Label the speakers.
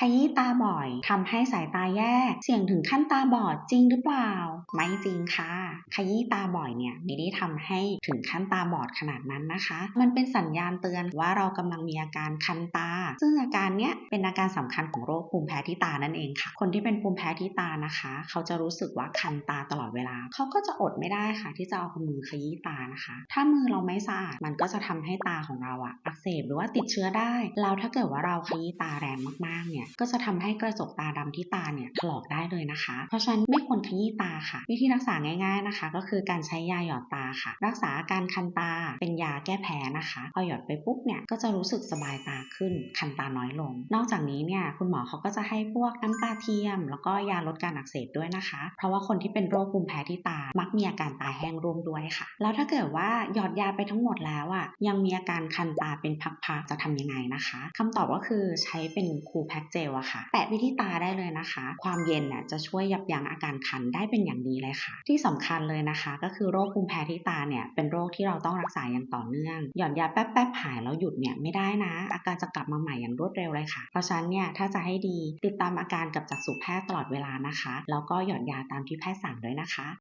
Speaker 1: ขยี้ตาบ่อยทำให้สายตาแย่เสี่ยงถึงขั้นตาบอดจริงหรือเปล่า ไม่จริงค่ะ ขยี้ตาบ่อยเนี่ยไม่ได้ทำให้ถึงขั้นตาบอดขนาดนั้นนะคะ มันเป็นสัญญาณเตือนว่าเรากำลังมีอาการคันตา ซึ่งอาการเนี้ยเป็นอาการสำคัญของโรคภูมิแพ้ที่ตานั่นเองค่ะ คนที่เป็นภูมิแพ้ที่ตานะคะ เขาจะรู้สึกว่าคันตาตลอดเวลา เขาก็จะอดไม่ได้ค่ะ ที่จะเอามือขยี้ตานะคะ ถ้ามือเราไม่สะอาดมันก็จะทำให้ตาของเราอะอักเสบหรือว่าติดเชื้อได้แล้วถ้าเกิดว่าเราขยี้ตาแรงมากๆเนี่ยก็จะทำให้กระจกตาดำที่ตาเนี่ยถลอกได้เลยนะคะ เพราะฉะนั้นไม่ควรขยี้ตาค่ะ วิธีรักษาง่าย ๆนะคะ ก็คือการใช้ยาหยอดตาค่ะ รักษาอาการคันตาเป็นยาแก้แพ้นะคะ พอหยอดไปปุ๊บเนี่ยก็จะรู้สึกสบายตาขึ้นคันตาน้อยลง นอกจากนี้เนี่ยคุณหมอเขาก็จะให้พวกน้ำตาเทียม แล้วก็ยาลดการอักเสบด้วยนะคะ เพราะว่าคนที่เป็นโรคภูมิแพ้ที่ตา มักมีอาการตาแห้งร่วมด้วยค่ะ แล้วถ้าเกิดว่าหยอดยาไปทั้งหมดแล้วอะยังมีอาการคันตาเป็นพักๆจะทำยังไงนะคะคำตอบก็คือใช้เป็นคูแพ็กเจลอะค่ะ แปะไปที่ตาได้เลยนะคะ ความเย็นน่ะจะช่วยยับยั้งอาการคันได้เป็นอย่างดีเลยค่ะ ที่สำคัญเลยนะคะ ก็คือโรคภูมิแพ้ที่ตาเนี่ยเป็นโรคที่เราต้องรักษาอย่างต่อเนื่อง หย่อนยาแป๊บๆหายแล้วหยุดเนี่ยไม่ได้นะ อาการจะกลับมาใหม่อย่างรวดเร็วเลยค่ะ เพราะฉะนั้นเนี่ยถ้าจะให้ดีติดตามอาการกับจักษุแพทย์ตลอดเวลานะคะ แล้วก็หย่อนยาตามที่แพทย์สั่งด้วยนะคะ